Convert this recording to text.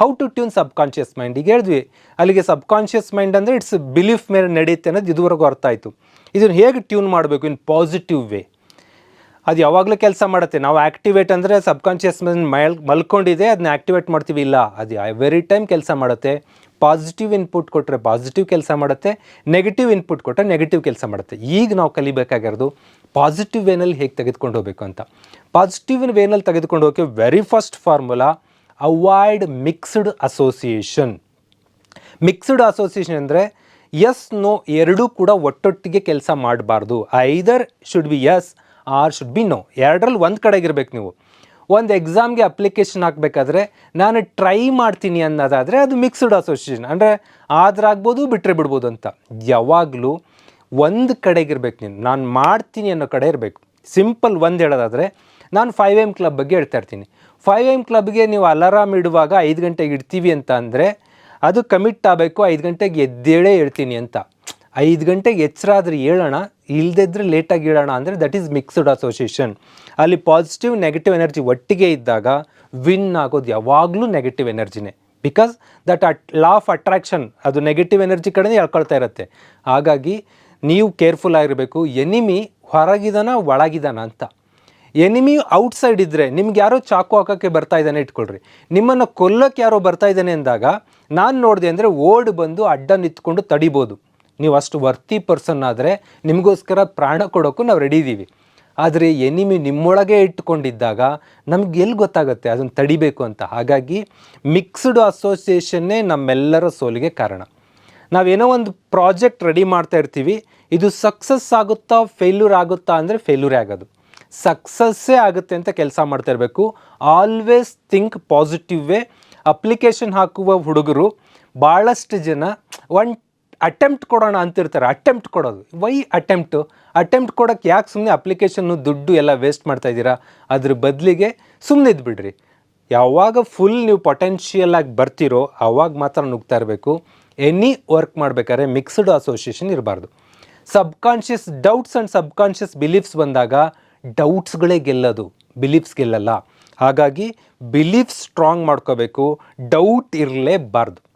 How to tune subconscious mind ಈಗ ಹೇಳಿದ್ವಿ, ಅಲ್ಲಿಗೆ ಸಬ್ಕಾನ್ಷಿಯಸ್ ಮೈಂಡ್ ಅಂದರೆ ಇಟ್ಸ್ ಬಿಲೀಫ್ ಮೇಲೆ ನಡೆಯುತ್ತೆ ಅನ್ನೋದು ಇದುವರೆಗೂ ಅರ್ಥ ಆಯಿತು. ಇದನ್ನು ಹೇಗೆ ಟ್ಯೂನ್ ಮಾಡಬೇಕು? ಇನ್ ಪಾಸಿಟಿವ್ ವೇ ಅದು ಯಾವಾಗಲೂ ಕೆಲಸ ಮಾಡುತ್ತೆ. ನಾವು ಆ್ಯಕ್ಟಿವೇಟ್ ಅಂದರೆ ಸಬ್ಕಾನ್ಷಿಯಸ್ ಮೈಂಡ್ ಮೈಲ್, ಮಲ್ಕೊಂಡಿದೆ ಅದನ್ನ ಆ್ಯಕ್ಟಿವೇಟ್ ಮಾಡ್ತೀವಿ, ಇಲ್ಲ. ಅದು ಎವ್ರಿ ಟೈಮ್ ಕೆಲಸ ಮಾಡುತ್ತೆ. ಪಾಸಿಟಿವ್ ಇನ್ಪುಟ್ ಕೊಟ್ಟರೆ ಪಾಸಿಟಿವ್ ಕೆಲಸ ಮಾಡುತ್ತೆ. ನೆಗೆಟಿವ್ ಇನ್ಪುಟ್ ಕೊಟ್ಟರೆ ನೆಗೆಟಿವ್ ಕೆಲಸ ಮಾಡುತ್ತೆ. ಈಗ ನಾವು ಕಲಿಬೇಕಾಗಿರೋದು ಪಾಸಿಟಿವ್ ವೇನಲ್ಲಿ ಹೇಗೆ ತೆಗೆದುಕೊಂಡು ಹೋಗಬೇಕು ಅಂತ. ಪಾಸಿಟಿವ್ ವೇನಲ್ಲಿ ತೆಗೆದುಕೊಂಡು ಹೋಗೋಕ್ಕೆ very first formula avoid mixed association mixed association ಅಂದರೆ ಎಸ್ ನೋ ಎರಡೂ ಕೂಡ ಒಟ್ಟೊಟ್ಟಿಗೆ ಕೆಲಸ ಮಾಡಬಾರ್ದು. Either should be yes or should be no ಎರಡರಲ್ಲಿ ಒಂದು ಕಡೆಗಿರ್ಬೇಕು ನೀವು. ಒಂದು ಎಕ್ಸಾಮ್ಗೆ ಅಪ್ಲಿಕೇಶನ್ ಹಾಕಬೇಕಾದ್ರೆ ನಾನು ಟ್ರೈ ಮಾಡ್ತೀನಿ ಅನ್ನೋದಾದರೆ ಅದು ಮಿಕ್ಸ್ಡ್ ಅಸೋಸಿಯೇಷನ್ ಅಂದರೆ ಆದ್ರಾಗ್ಬೋದು ಬಿಟ್ಟರೆ ಬಿಡ್ಬೋದು ಅಂತ. ಯಾವಾಗಲೂ ಒಂದು ಕಡೆಗಿರ್ಬೇಕು ನೀನು. ನಾನು ಮಾಡ್ತೀನಿ ಅನ್ನೋ ಕಡೆ ಇರಬೇಕು. ಸಿಂಪಲ್ ಒಂದು ಹೇಳೋದಾದರೆ ನಾನು ಫೈವ್ ಎಂ ಕ್ಲಬ್ ಬಗ್ಗೆ ಹೇಳ್ತಾ ಇರ್ತೀನಿ. ಫೈವ್ ಎಂ ಕ್ಲಬ್ಗೆ ನೀವು ಅಲಾರಾಮ್ ಇಡುವಾಗ ಐದು ಗಂಟೆಗೆ ಇಡ್ತೀವಿ ಅಂತ ಅಂದರೆ ಅದು ಕಮಿಟ್ ಆಗಬೇಕು, ಐದು ಗಂಟೆಗೆ ಎದ್ದೇಳೇ ಹೇಳ್ತೀನಿ ಅಂತ. ಐದು ಗಂಟೆಗೆ ಎಚ್ಚರ ಆದರೆ ಹೇಳೋಣ ಇಲ್ಲದಿದ್ದರೆ ಲೇಟಾಗಿ ಹೇಳೋಣ ಅಂದರೆ ದಟ್ ಈಸ್ ಮಿಕ್ಸ್ಡ್ ಅಸೋಸಿಯೇಷನ್ ಅಲ್ಲಿ ಪಾಸಿಟಿವ್ ನೆಗೆಟಿವ್ ಎನರ್ಜಿ ಒಟ್ಟಿಗೆ ಇದ್ದಾಗ ವಿನ್ ಆಗೋದು ಯಾವಾಗಲೂ negative ಎನರ್ಜಿನೇ because that at law of attraction ಅದು ನೆಗೆಟಿವ್ ಎನರ್ಜಿ ಕಡೆನೇ ಹೇಳ್ಕೊಳ್ತಾ ಇರುತ್ತೆ. ಹಾಗಾಗಿ, ನೀವು ಕೇರ್ಫುಲ್ ಆಗಿರಬೇಕು ಎನಿಮಿ ಹೊರಗಿದಾನ, ಒಳಗಿದಾನ ಅಂತ. ಎನಿಮಿ ಔಟ್ಸೈಡ್ ಇದ್ದರೆ ನಿಮ್ಗೆ ಯಾರೋ ಚಾಕು ಹಾಕೋಕ್ಕೆ ಬರ್ತಾ ಇದ್ದಾನೆ ಇಟ್ಕೊಳ್ರಿ. ನಿಮ್ಮನ್ನು ಕೊಲ್ಲಕ್ಕೆ ಯಾರೋ ಬರ್ತಾ ಇದ್ದಾನೆ ಅಂದಾಗ ನಾನು ನೋಡಿದೆ ಅಂದರೆ ಓಡ್ ಬಂದು ಅಡ್ಡ ನಿಂತ್ಕೊಂಡು ತಡಿಬೋದು. ನೀವು ಅಷ್ಟು ವರ್ತಿ ಪರ್ಸನ್ ಆದರೆ ನಿಮಗೋಸ್ಕರ ಪ್ರಾಣ ಕೊಡೋಕ್ಕೂ ನಾವು ರೆಡಿ ಇದ್ದೀವಿ ಆದರೆ ಎನಿಮಿ ನಿಮ್ಮೊಳಗೆ ಇಟ್ಕೊಂಡಿದ್ದಾಗ ನಮ್ಗೆ ಎಲ್ಲಿ ಗೊತ್ತಾಗುತ್ತೆ ಅದನ್ನು ತಡಿಬೇಕು ಅಂತ? ಹಾಗಾಗಿ ಮಿಕ್ಸ್ಡ್ ಅಸೋಸಿಯೇಷನ್ನೇ ನಮ್ಮೆಲ್ಲರ ಸೋಲಿಗೆ ಕಾರಣ. ನಾವೇನೋ ಒಂದು ಪ್ರಾಜೆಕ್ಟ್ ರೆಡಿ ಮಾಡ್ತಾ ಇರ್ತೀವಿ, ಇದು ಸಕ್ಸಸ್ ಆಗುತ್ತಾ ಫೇಲ್ಯೂರ್ ಆಗುತ್ತಾ ಅಂದರೆ ಫೇಲ್ಯೂರೇ ಆಗೋದು. ಸಕ್ಸಸ್ಸೇ ಆಗುತ್ತೆ ಅಂತ ಕೆಲಸ ಮಾಡ್ತಾ ಇರಬೇಕು always think positive way application ಹಾಕುವ ಹುಡುಗರು ಭಾಳಷ್ಟು ಜನ ಒನ್ ಅಟೆಂಪ್ಟ್ ಕೊಡೋಣ ಅಂತಿರ್ತಾರೆ. ಅಟೆಂಪ್ಟ್ ಕೊಡೋದು. ವೈ ಅಟೆಂಪ್ಟು ಅಟೆಂಪ್ಟ್ ಕೊಡೋಕ್ಕೆ ಯಾಕೆ ಸುಮ್ಮನೆ ಅಪ್ಲಿಕೇಶನ್ನು ದುಡ್ಡು ಎಲ್ಲ ವೇಸ್ಟ್ ಮಾಡ್ತಾ ಇದ್ದೀರಾ? ಅದ್ರ ಬದಲಿಗೆ ಸುಮ್ಮನೆ ಇದ್ಬಿಡ್ರಿ ಯಾವಾಗ ಫುಲ್ ನೀವು ಪೊಟೆನ್ಷಿಯಲ್ ಆಗಿ ಬರ್ತಿರೋ ಆವಾಗ ಮಾತ್ರ ನುಗ್ತಾ ಇರಬೇಕು. ಎನಿ ವರ್ಕ್ ಮಾಡಬೇಕಾದ್ರೆ ಮಿಕ್ಸ್ಡ್ ಅಸೋಸಿಯೇಷನ್ ಇರಬಾರ್ದು. Subconscious doubts and subconscious beliefs ಬಂದಾಗ ಡೌಟ್ಸ್ಗಳೇ ಗೆಲ್ಲೋದು ಬಿಲೀಫ್ಸ್ ಗೆಲ್ಲಲ್ಲ. ಹಾಗಾಗಿ ಬಿಲೀಫ್ ಸ್ಟ್ರಾಂಗ್ ಮಾಡ್ಕೋಬೇಕು ಡೌಟ್ ಇರಲೇಬಾರ್ದು.